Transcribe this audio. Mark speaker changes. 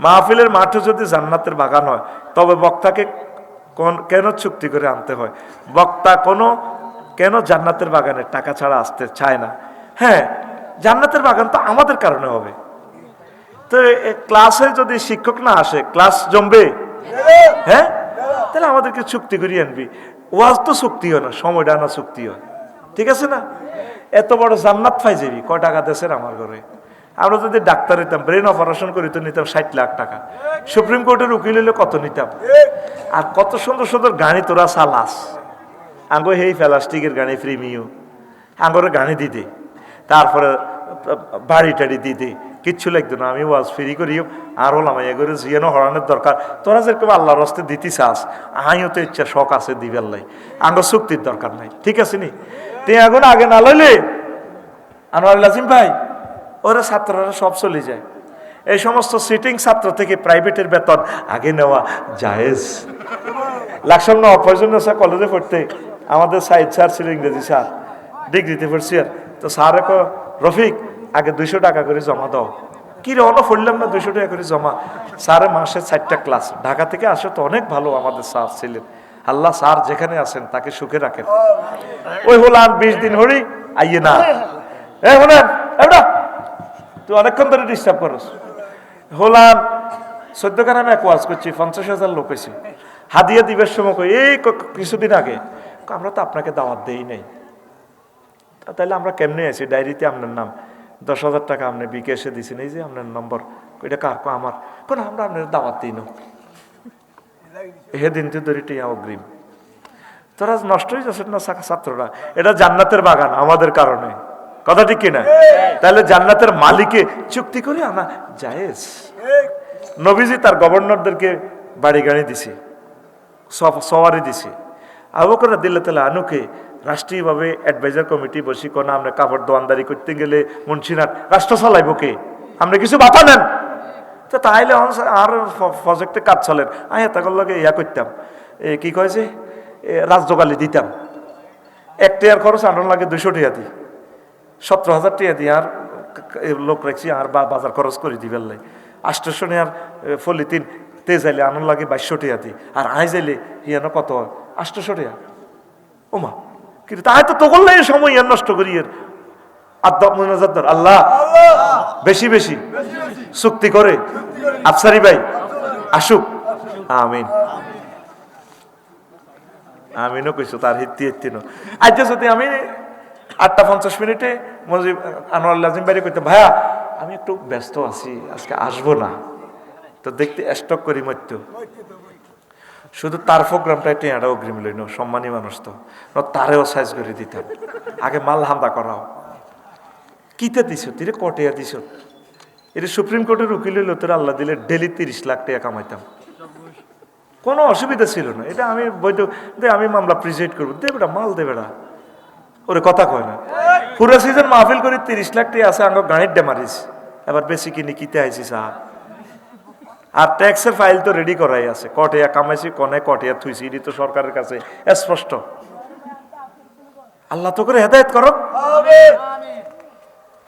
Speaker 1: মাহফিলের মাঠে যদি জান্নাতের বাগান হয়, তবে বক্তাকে কোন- চুক্তি করে আনতে হয়? বক্তা কোনো, কেন জান্নাতের বাগানে টাকা ছাড়া আসতে চায় না? হ্যাঁ জান্নাতের বাগান তো আমাদের কারণে হবে। তো ক্লাসে যদি শিক্ষক না আসে, ক্লাস জমবে? হ্যাঁ? তাহলে আমাদেরকে চুক্তি করিয়ে আনবি। ওয়াজ তো চুক্তি হয় না, সময়টা না চুক্তি হয়। ঠিক আছে না? এত বড় জান্নাত পাই যাবি, কয় টাকা দেশের আমার ঘরে? আমরা যদি ডাক্তার হইতাম ব্রেন অপারেশন করি তো নিতাম ষাট লাখ টাকা। সুপ্রিম কোর্টের উকিল হইলে কত নিতাম? আর কত সুন্দর সুন্দর গাড়ি তোরা সালাস আঙ্গো হেই প্লাস্টিকের গাড়ি প্রিমিও আঙ্গরে গাড়ি দিতে। তারপরে বাড়ি টাড়ি দিতে। কিচ্ছু লাগতো না, আমি ওয়াজ ফ্রি করিও আর হলাম এ করে জিয়ানো হরানোর দরকার। তোরা যেরকম আল্লাহর রস্তে দিতে চাস আমিও তো ইচ্ছা শখ আছে দিবেন লাই। আঙ্গ চুক্তির দরকার নাই। ঠিক আছে নি? তুই এখন আগে না লইলে? আনোয়ার লাজিম ভাই ওরা ছাত্ররা সব চলে যায়। এই সমস্ত সিটিং ছাত্র থেকে প্রাইভেটের বেতন আগে নেওয়া জায়েজ। লাকসাম না অপরজন স্যার কলেজে পড়তে। আমাদের সাইড স্যার ছিল ইংরেজি স্যার ডিগ্রিতে পড়ছি আর। তো স্যার কো রফিক, আগে দুইশো টাকা করে জমা দাও। কি রে অন্য পড়লাম না, দুইশো টাকা করে জমা। স্যারে মাসে চারটা ক্লাস ঢাকা থেকে আসে তো, অনেক ভালো আমাদের স্যার ছিলেন। আল্লাহ স্যার যেখানে আছেন, তাকে সুখে রাখেন। ওই হলাম বিশ দিন হরি আইয়ে না। এ হলেন তুই অনেকক্ষণ ধরে ডিস্টার্ব করস। হলাম চোদ্দ গ্রামে এক ওয়াজ করছি, পঞ্চাশ হাজার লোক হয়েছে। হাদিয়া দিবের সময় এই কিছুদিন আগে। আমরা তো আপনাকে দাওয়াত দেই নাই। তা তাহলে আমরা কেমনে আছি? ডায়েরিতে আপনার নাম, দশ হাজার টাকা আপনি বিকেশে দিছেন, এই যে আপনার নম্বর। এটা কার? আমার। কোন আমরা আপনার দাওয়াত দিই না হে দিন তুই ধরে টিয়া অগ্রিম। তোরা নষ্ট হয়ে যাচ্ছে না ছাত্ররা? এটা জান্নাতের বাগান, আমাদের কারণে। কথা ঠিক কিনা? তাহলে জান্নাতের মালিকে চুক্তি করে আনা জায়েজ। নবীজি তার গভর্নরদেরকে বাড়ি গাড়ি দিছে সওয়ারি দিছে। আবু করে দিল্লা তালা আনুকে রাষ্ট্রীয়ভাবে অ্যাডভাইজার কমিটি বসি কোন আমরা কাপড় দোয়ানদারি করতে গেলে মুন্সিনাট রাষ্ট্র চালাইব কে? আমরা কিছু বাধা নেন। তো তাইলে আর প্রজেক্টে কাজ চলেন। আমি তাকর লগে ইয়া করতাম। এ কি কয় যে এ, রাজদোগালি দিতাম। এক টিয়ার খরচ আনার লাগে দুশো টিয়া দিই। সতেরো হাজার টিয়া দিই আর লোক রাখছি, আর বা বাজার খরচ করে দিবেন লাই আষ্টশো আর ফলি তিন, তে যাইলে আনার লাগে বাইশশো টিয়া দিই আর আই যাইলে হিয়ানো কত হয়? আষ্টশো টিয়া ওমা, কিন্তু তাই তো তখন লাগে সময় ইয়ার নষ্ট করি এর। মুনাজাদ্দার আল্লাহ। বেশি বেশি। চুক্তি করে। আফসারি ভাই, আসুক। আমিন। আমিনও কইছো, তার হিত্তি হিত্তি নো। আজ যদি আমি আটটা পঞ্চাশ মিনিটে মজিব, আনোয়ার লাজিম বাড়ি করতে ভাইয়া, আমি একটু ব্যস্ত আছি, আজকে আসব না। তো দেখতে স্টক করি মধ্য শুধু তার প্রোগ্রামটা এটা অগ্রিম লইন, সম্মানী মানুষ তো। তারেও সাইজ করে দিতাম। আগে মাল হামদা করাও। কিতে দিছ? তিরে কটিয়া দিছ? এটা সুপ্রিম কোর্টের উকিল হইল তোর আল্লাহ দিলে ডেলি তিরিশ লাখ টাকা কামাইতাম। কোনো অসুবিধা ছিল না। এটা আমি বৈধ দে, আমি মামলা প্রিজাইড করব। দে বেটা, মাল দে বেটা। ওরে কথা কয় না। পুরো সিজন মাহফিল করি তিরিশ লাখ টাকা আছে, আঙ্গ গাড়ির ডে মারিস এবার বেশি কিনি, কিতে আইছি সাহা আর ট্যাক্সের ফাইল তো রেডি করাই আছে। কটিয়া কামাইছি, কনে কটিয়া থুইছি, এটি তো সরকারের কাছে স্পষ্ট। আল্লাহ তো করে হেদায়ত করো।